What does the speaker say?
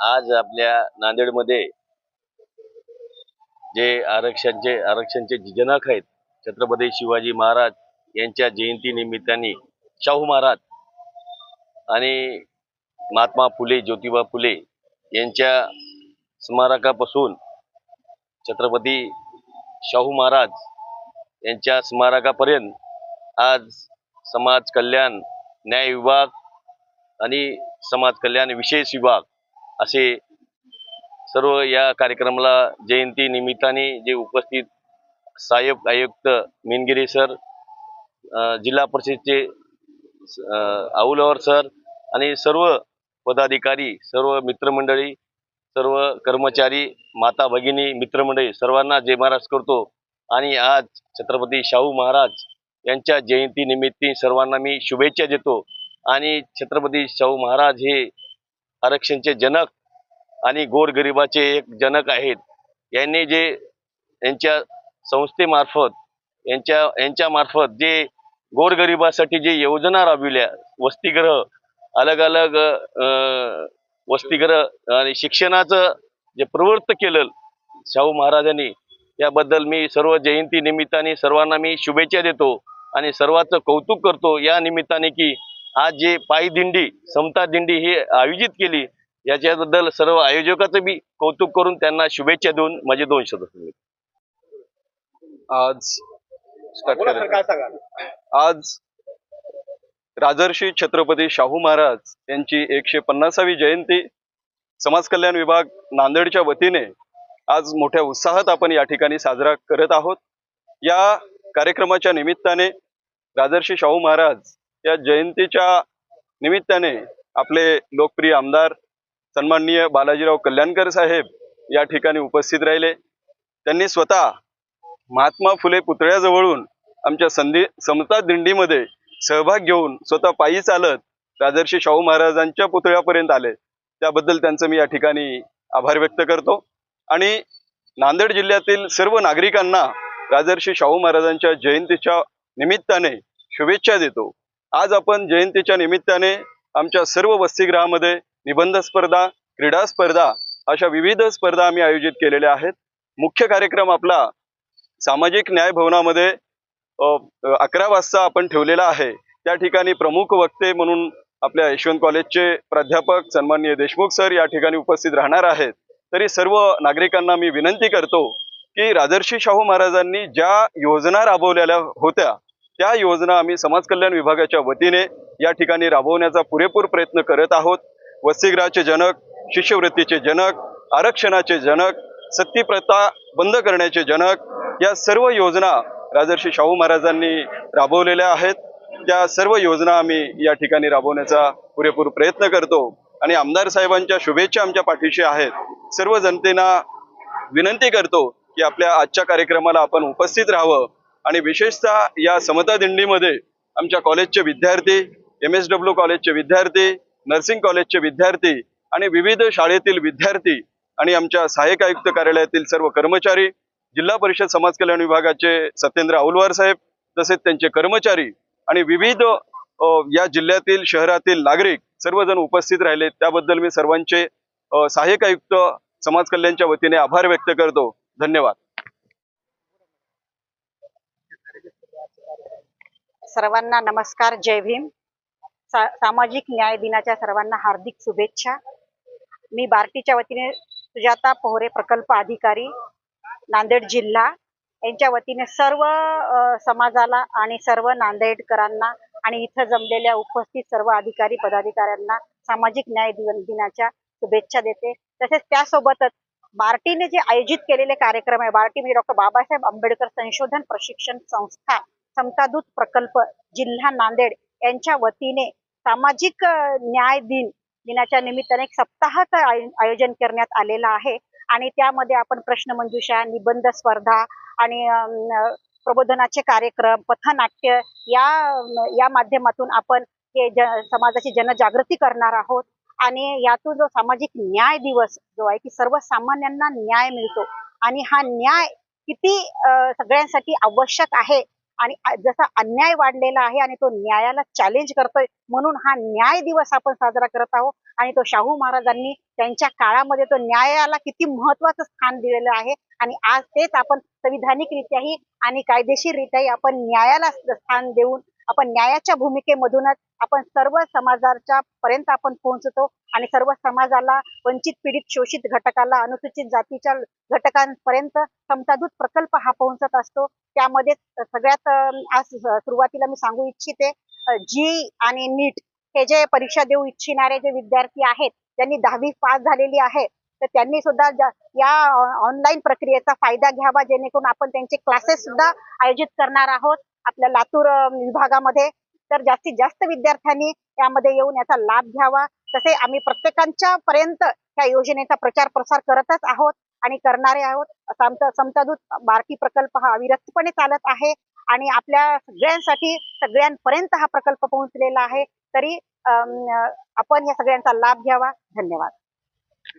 आज आपल्या नांदेडमध्ये जे आरक्षणचे आरक्षणचे जनक आहेत छत्रपती शिवाजी महाराज यांच्या जयंती निमित्ताने शाहू महाराज आणि महात्मा फुले ज्योतिबा फुले यांच्या स्मारकापासून छत्रपती शाहू महाराज यांच्या स्मारकापर्यंत आज समाज कल्याण न्याय विभाग आणि समाज कल्याण विशेष विभाग असे सर्व या कार्यक्रमाला जयंती निमित्ताने जे उपस्थित सहाय्यक आयुक्त मिनगिरी सर जिल्हा परिषदचे आऊलवर औलवर सर आणि सर्व पदाधिकारी सर्व मित्रमंडळी सर्व कर्मचारी माता भगिनी मित्रमंडळी सर्वांना जय महाराज करतो. आणि आज छत्रपती शाहू महाराज यांच्या जयंतीनिमित्त सर्वांना मी शुभेच्छा देतो. आणि छत्रपती शाहू महाराज हे आरक्षणचे जनक आणि गोरगरिबाचे एक जनक आहेत. यांनी जे यांच्या संस्थेमार्फत यांच्या यांच्या मार्फत जे गोरगरिबासाठी जे योजना राबविल्या वसतिगृह अलग अलग वसतिगृह आणि शिक्षणाचं जे प्रवृत्त केलं शाहू महाराजांनी याबद्दल मी सर्व जयंती निमित्ताने सर्वांना मी शुभेच्छा देतो आणि सर्वांचं कौतुक करतो या निमित्ताने की आज जे पायी दिंडी समता दिंडी ही आयोजित केली याच्याबद्दल सर्व आयोजकाचं मी कौतुक करून त्यांना शुभेच्छा देऊन माझे दोन शब्द सांगितले. आज. आज राजर्षी छत्रपती शाहू महाराज यांची एकशे पन्नासावी जयंती समाज कल्याण विभाग नांदेडच्या वतीने आज मोठ्या उत्साहात आपण या ठिकाणी साजरा करत आहोत या कार्यक्रमाच्या निमित्ताने राजर्षी शाहू महाराज या जयंतीच्या निमित्ताने आपले लोकप्रिय आमदार सन्माननीय बालाजीराव कल्याणकर साहेब या ठिकाणी उपस्थित राहिले. त्यांनी स्वतः महात्मा फुले पुतळ्याजवळून आमच्या संधी समता दिंडीमध्ये सहभाग घेऊन स्वतः पायी चालत राजर्षी शाहू महाराजांच्या पुतळ्यापर्यंत आले. त्याबद्दल त्यांचं मी या ठिकाणी आभार व्यक्त करतो. आणि नांदेड जिल्ह्यातील सर्व नागरिकांना राजर्षी शाहू महाराजांच्या जयंतीच्या निमित्ताने शुभेच्छा देतो. आज आपण जयंतीच्या निमित्ताने आमच्या सर्व वसतिगृहामध्ये निबंध स्पर्धा क्रीडा स्पर्धा अशा विविध स्पर्धा आम्ही आयोजित केलेल्या आहेत. मुख्य कार्यक्रम आपला सामाजिक न्याय भवनामध्ये अकरा वाजता आपण ठेवलेला आहे. त्या ठिकाणी प्रमुख वक्ते म्हणून आपल्या यशवंत कॉलेजचे प्राध्यापक सन्माननीय देशमुख सर या ठिकाणी उपस्थित राहणार आहेत. तरी सर्व नागरिकांना मी विनंती करतो की राजर्षी शाहू महाराजांनी ज्या योजना राबवलेल्या होत्या त्या योजना आम्ही समाज कल्याण विभागाच्या वतीने या ठिकाणी राबवण्याचा पुरेपूर प्रयत्न करत आहोत. वसतिगृहाचे जनक शिष्यवृत्तीचे जनक आरक्षणाचे जनक सत्तीप्रथा बंद करण्याचे जनक या सर्व योजना राजर्षी शाहू महाराजांनी राबवलेल्या आहेत. त्या सर्व योजना आम्ही या ठिकाणी राबवण्याचा पुरेपूर प्रयत्न करतो. आणि आमदार साहेबांच्या शुभेच्छा आमच्या पाठीशी आहेत. सर्व जनतेना विनंती करतो की आपल्या आजच्या कार्यक्रमाला आपण उपस्थित राहावं. आणि विशेषतः या समता दिंडीमध्ये आमच्या कॉलेजचे विद्यार्थी एम एस डब्ल्यू कॉलेजचे विद्यार्थी नर्सिंग कॉलेजचे विद्यार्थी आणि विविध शाळेतील विद्यार्थी आणि आमच्या सहाय्यक आयुक्त कार्यालयातील सर्व कर्मचारी जिल्हा परिषद समाज कल्याण विभागाचे सत्येंद्र औलवार साहेब तसेच त्यांचे कर्मचारी आणि विविध या जिल्ह्यातील शहरातील नागरिक सर्वजण उपस्थित राहिले. त्याबद्दल मी सर्वांचे सहाय्यक आयुक्त समाज कल्याणच्या वतीने आभार व्यक्त करतो. धन्यवाद. सर्वांना नमस्कार जय भीम. सा सामाजिक न्याय दिनाच्या सर्वांना हार्दिक शुभेच्छा. मी बार्टीच्या वतीने सुजाता पोहरे प्रकल्प अधिकारी नांदेड जिल्हा. यांच्या वतीने सर्व समाजाला आणि सर्व नांदेडकरांना आणि इथं जमलेल्या उपस्थित सर्व अधिकारी पदाधिकाऱ्यांना सामाजिक न्याय दिनाच्या शुभेच्छा देते. तसेच त्यासोबतच बार्टीने जे आयोजित केलेले कार्यक्रम आहे बार्टी म्हणजे डॉक्टर बाबासाहेब आंबेडकर संशोधन प्रशिक्षण संस्था समतादूत प्रकल्प जिल्हा नांदेड यांच्या वतीने सामाजिक न्याय दिन दिनाच्या निमित्ताने एक सप्ताहाचं आयोजन करण्यात आलेलं आहे. आणि त्यामध्ये आपण प्रश्नमंजुषा निबंध स्पर्धा आणि प्रबोधनाचे कार्यक्रम पथनाट्य या या माध्यमातून आपण हे ज समाजाची जनजागृती करणार आहोत. आणि यातून जो सामाजिक न्याय दिवस जो आहे की सर्वसामान्यांना न्याय मिळतो. आणि हा न्याय किती सगळ्यांसाठी आवश्यक आहे आणि जसा अन्याय वाढलेला आहे आणि तो न्यायाला चॅलेंज करतोय म्हणून हा न्याय दिवस आपण साजरा करत आहोत. आणि तो शाहू महाराजांनी त्यांच्या काळामध्ये तो न्यायाला किती महत्वाचं स्थान दिलेलं आहे. आणि आज तेच आपण संविधानिकरित्याही आणि कायदेशीररित्याही आपण न्यायाला स्थान देऊन आपण न्यायाच्या भूमिकेमधूनच आपण सर्व समाजाच्या पर्यंत आपण पोहोचतो आणि सर्व समाजाला वंचित पीडित शोषित घटकाला अनुसूचित जातीच्या घटकांपर्यंत समतादूत प्रकल्प हा पोहोचत असतो. त्यामध्ये सगळ्यात आज सुरुवातीला मी सांगू इच्छिते जी आणि नीट हे जे परीक्षा देऊ इच्छिणारे जे विद्यार्थी आहेत ज्यांनी दहावी पास झालेली आहे तर त्यांनी सुद्धा या ऑनलाईन प्रक्रियेचा फायदा घ्यावा जेणेकरून आपण त्यांचे क्लासेस सुद्धा आयोजित करणार आहोत. आपल्या लातूर विभागामध्ये तर जास्तीत जास्त विद्यार्थ्यांनी यामध्ये येऊन याचा लाभ घ्यावा. तसे आम्ही प्रत्येकांच्या पर्यंत या योजनेचा प्रचार प्रसार करतच आहोत आणि करणारे आहोत. समता समतादूत बारकी प्रकल्प हा अविरतपणे चालत आहे आणि आपल्या सगळ्यांसाठी सगळ्यांपर्यंत हा प्रकल्प पोहोचलेला आहे. तरी अं, आपण या सगळ्यांचा लाभ घ्यावा. धन्यवाद.